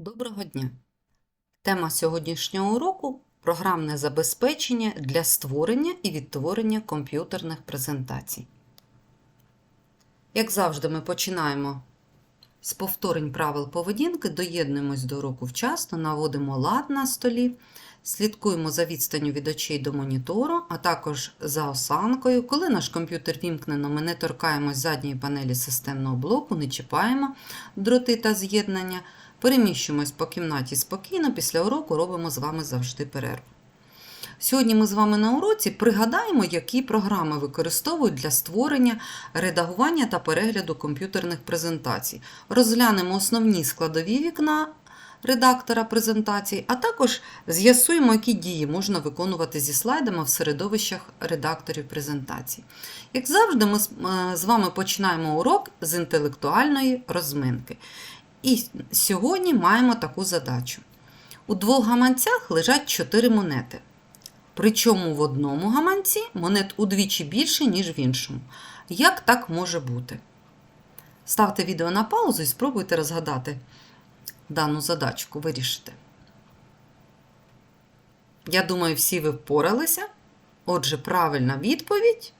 Доброго дня! Тема сьогоднішнього уроку програмне забезпечення для створення і відтворення комп'ютерних презентацій. Як завжди, ми починаємо з повторень правил поведінки, доєднуємось до уроку вчасно, наводимо лад на столі, слідкуємо за відстанню від очей до монітору, а також за осанкою. Коли наш комп'ютер вімкнено, ми не торкаємось задньої панелі системного блоку, не чіпаємо дроти та з'єднання. Переміщуємось по кімнаті спокійно, після уроку робимо з вами завжди перерву. Сьогодні ми з вами на уроці пригадаємо, які програми використовують для створення, редагування та перегляду комп'ютерних презентацій. Розглянемо основні складові вікна редактора презентацій, а також з'ясуємо, які дії можна виконувати зі слайдами в середовищах редакторів презентацій. Як завжди, ми з- е, вами починаємо урок з інтелектуальної розминки. І сьогодні маємо таку задачу. У двох гаманцях лежать 4 монети. Причому в одному гаманці монет удвічі більше, ніж в іншому. Як так може бути? Ставте відео на паузу і спробуйте розгадати дану задачку, вирішити. Я думаю, всі ви впоралися. Отже, правильна відповідь.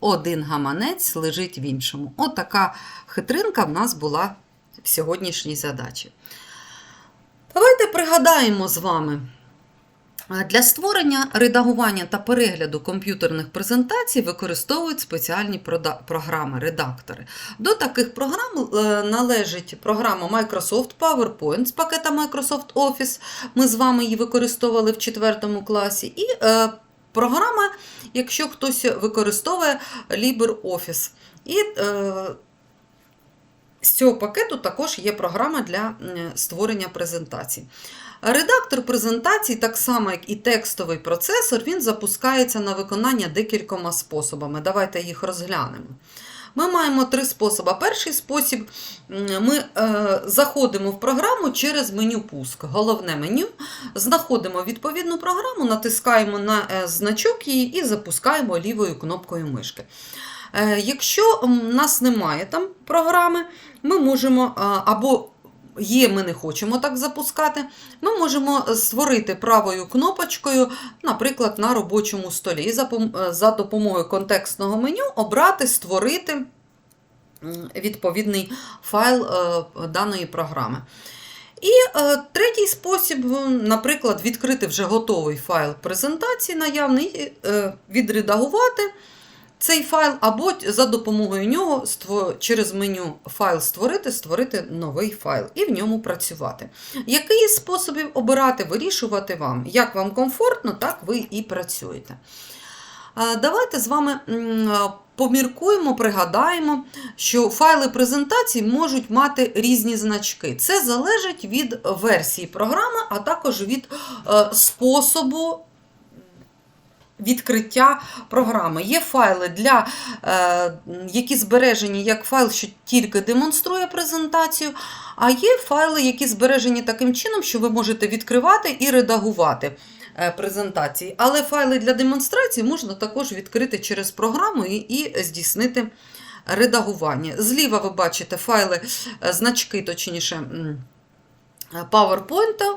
Один гаманець лежить в іншому. Отака хитринка в нас була в сьогоднішній задачі. Давайте пригадаємо з вами. Для створення, редагування та перегляду комп'ютерних презентацій використовують спеціальні програми, редактори. До таких програм е, належить програма Microsoft PowerPoint з пакета Microsoft Office. Ми з вами її використовували в 4 класі. І е, програма, якщо хтось використовує LibreOffice. І е, з цього пакету також є програма для створення презентацій. Редактор презентацій, так само як і текстовий процесор, він запускається на виконання декількома способами. Давайте їх розглянемо. Ми маємо три способи. Перший спосіб ми е, заходимо в програму через меню пуск. Головне меню, знаходимо відповідну програму, натискаємо на е, значок її і запускаємо лівою кнопкою мишки. Е, Якщо у нас немає там програми, ми можемо або є, ми не хочемо так запускати, ми можемо створити правою кнопочкою, наприклад, на робочому столі. І за, е, допомогою контекстного меню обрати Створити відповідний файл е, даної програми. І е, третій спосіб, е, наприклад, відкрити вже готовий файл презентації наявний, е, відредагувати цей файл, або за допомогою нього через меню файл створити, створити новий файл і в ньому працювати. Який із способів обирати, вирішувати вам? Як вам комфортно, так ви і працюєте. Давайте з вами поміркуємо, пригадаємо, що файли презентацій можуть мати різні значки. Це залежить від версії програми, а також від е, способу відкриття програми. Є файли, для, е, які збережені як файл, що тільки демонструє презентацію, а є файли, які збережені таким чином, що ви можете відкривати і редагувати е, презентації. Але файли для демонстрації можна також відкрити через програму і, і здійснити редагування. Зліва ви бачите файли, е, значки, точніше, PowerPoint,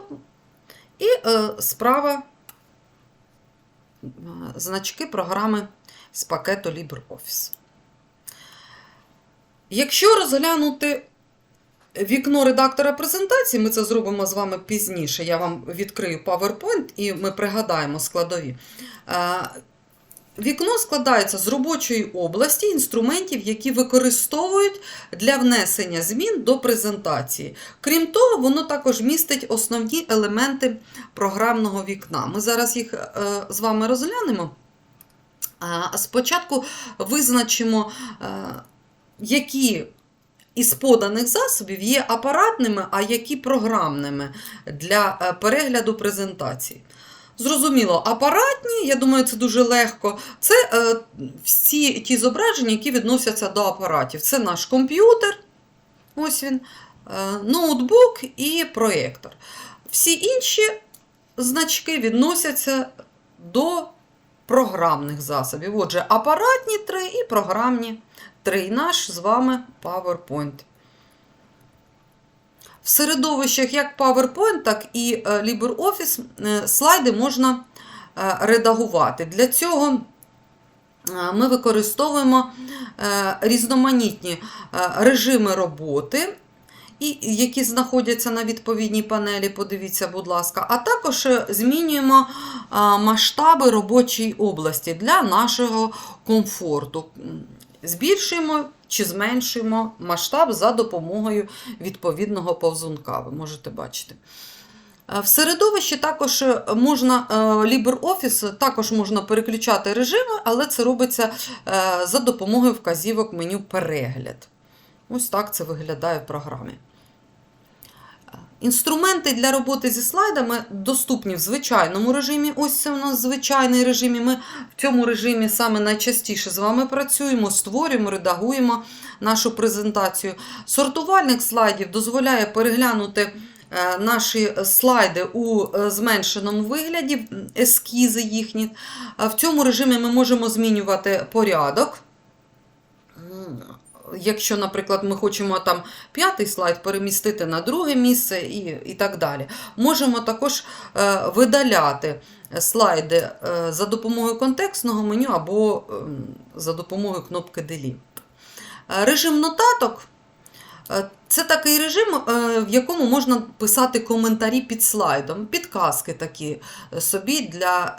і справа значки програми з пакету LibreOffice. Якщо розглянути вікно редактора презентації, ми це зробимо з вами пізніше. Я вам відкрию PowerPoint і ми пригадаємо складові. Вікно складається з робочої області інструментів, які використовують для внесення змін до презентації. Крім того, воно також містить основні елементи програмного вікна. Ми зараз їх е, з вами розглянемо. Спочатку визначимо, е, які із поданих засобів є апаратними, а які програмними для е, перегляду презентації. Зрозуміло, апаратні, я думаю, це дуже легко. Це е, всі ті зображення, які відносяться до апаратів. Це наш комп'ютер, ось він, е, ноутбук і проєктор. Всі інші значки відносяться до програмних засобів. Отже, апаратні три і програмні три. І Наш з вами PowerPoint. В середовищах як PowerPoint, так і е, LibreOffice е, слайди можна е, редагувати. Для цього ми використовуємо різноманітні режими роботи, які знаходяться на відповідній панелі, подивіться, будь ласка, а також змінюємо масштаби робочої області для нашого комфорту. Збільшуємо чи зменшуємо масштаб за допомогою відповідного повзунка, ви можете бачити. Е, В середовищі також е, можна е, LibreOffice також можна переключати режими, але це робиться за допомогою вказівок меню перегляд. Ось так це виглядає в програмі. Інструменти для роботи зі слайдами доступні в звичайному режимі. Ось це у нас звичайний режим. Ми в цьому режимі саме найчастіше з вами працюємо, створюємо, редагуємо нашу презентацію. Сортувальник слайдів дозволяє переглянути е, наші слайди у е, зменшеному вигляді, ескізи їхні. В цьому режимі ми можемо змінювати порядок. Якщо, наприклад, ми хочемо там п'ятий слайд перемістити на друге місце і, і так далі. Можемо також е, видаляти слайди е, за допомогою контекстного меню або е, за допомогою кнопки Delete. Е, Режим нотаток це такий режим, в якому можна писати коментарі під слайдом, підказки такі собі для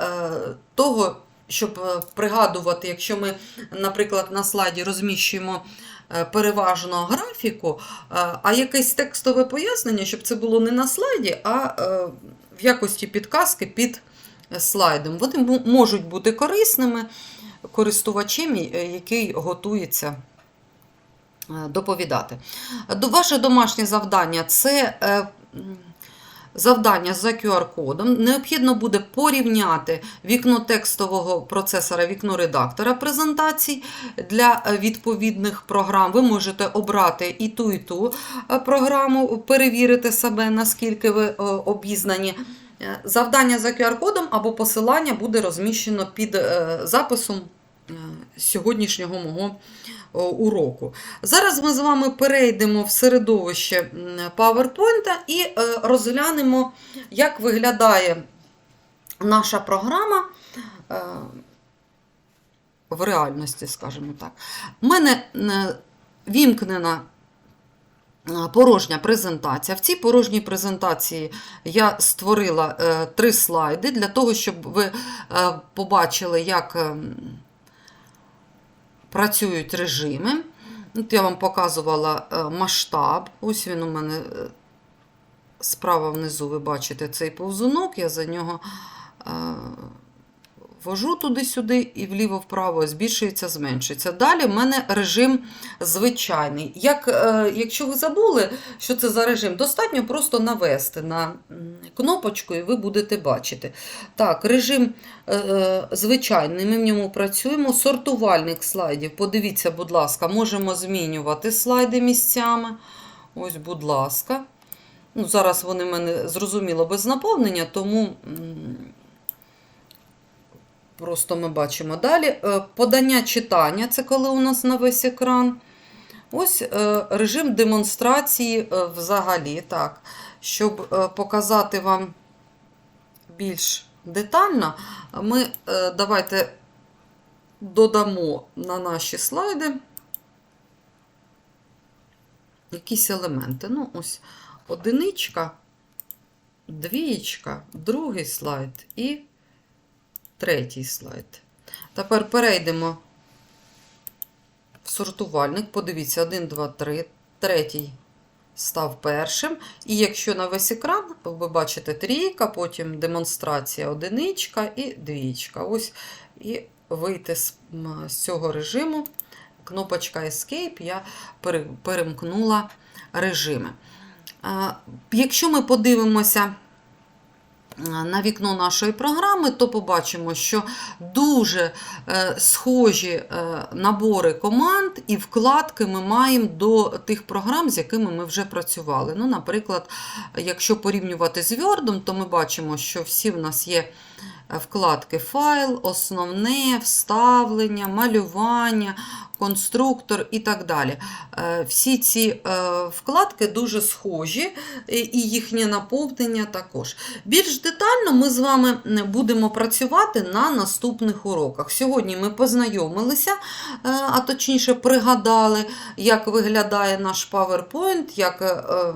того, щоб пригадувати, якщо ми, наприклад, на слайді розміщуємо переважно графіку, е, а якесь текстове пояснення, щоб це було не на слайді, а е, в якості підказки під слайдом. Вони можуть бути корисними користувачем, е, який готується е, доповідати. Ваше домашнє завдання це е, завдання за QR-кодом. Необхідно буде порівняти вікно текстового процесора, вікно редактора презентацій для е, відповідних програм. Ви можете обрати і ту, і ту е, програму, перевірити себе, наскільки ви е, обізнані. Завдання за QR-кодом або посилання буде розміщено під записом сьогоднішнього мого уроку. Зараз ми з вами перейдемо в середовище PowerPoint і е, розглянемо, як виглядає наша програма е, в реальності, скажімо так. У мене е, вімкнена порожня презентація. В цій порожній презентації я створила три слайди для того, щоб ви побачили, як е, працюють режими. От я вам показувала е, масштаб. Ось він у мене е, справа внизу, ви бачите цей повзунок, я за нього е, вожу туди-сюди і вліво-вправо, збільшується, зменшується. Далі в мене режим звичайний. Як, е, якщо ви забули, що це за режим, достатньо просто навести на кнопочку, і ви будете бачити. Так, режим е, е, звичайний, ми в ньому працюємо. Сортувальник слайдів. Подивіться, будь ласка, можемо змінювати слайди місцями. Ось, будь ласка. Ну, зараз вони в мене зрозуміло без наповнення, тому просто ми бачимо далі. Е, Подання читання це коли у нас на весь екран. Ось е, режим демонстрації е, взагалі, так, щоб показати вам більш детально, ми давайте додамо на наші слайди якісь елементи. Ну, ось одиничка, двієчка, другий слайд і третій слайд. Тепер перейдемо в сортувальник. Подивіться, 1, 2, 3, третій став першим. І якщо на весь екран, ви бачите трійка, потім демонстрація одиничка і двічка. Ось і вийти з, цього режиму. Кнопочка Escape, я перемкнула режими. Якщо ми подивимося на вікно нашої програми, то побачимо, що дуже е, схожі е, набори команд і вкладки ми маємо до тих програм, з якими ми вже працювали. Ну, наприклад, якщо порівнювати з Word, то ми бачимо, що всі в нас є вкладки файл, основне, вставлення, малювання, конструктор і так далі. Е, Всі ці е, вкладки дуже схожі, і їхнє наповнення також. Більш детально ми з вами будемо працювати на наступних уроках. Сьогодні ми познайомилися, е, а точніше пригадали, як виглядає наш PowerPoint, як е, е,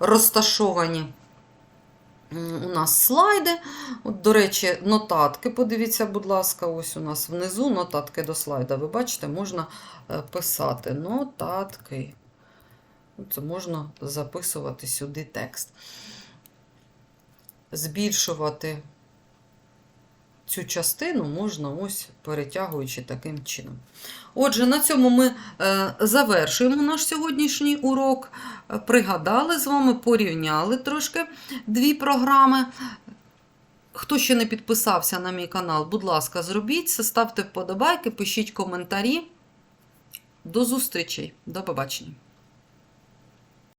розташовані у нас слайди. От, до речі, нотатки, подивіться, будь ласка, ось у нас внизу нотатки до слайда. Ви бачите, можна е, писати нотатки. Це можна записувати сюди текст. Збільшувати цю частину можна ось перетягуючи таким чином. Отже, на цьому ми е, завершуємо наш сьогоднішній урок. Е, Пригадали з вами, порівняли трошки дві програми. Хто ще не підписався на мій канал, будь ласка, зробіть це, ставте вподобайки, пишіть коментарі. До зустрічей, до побачення.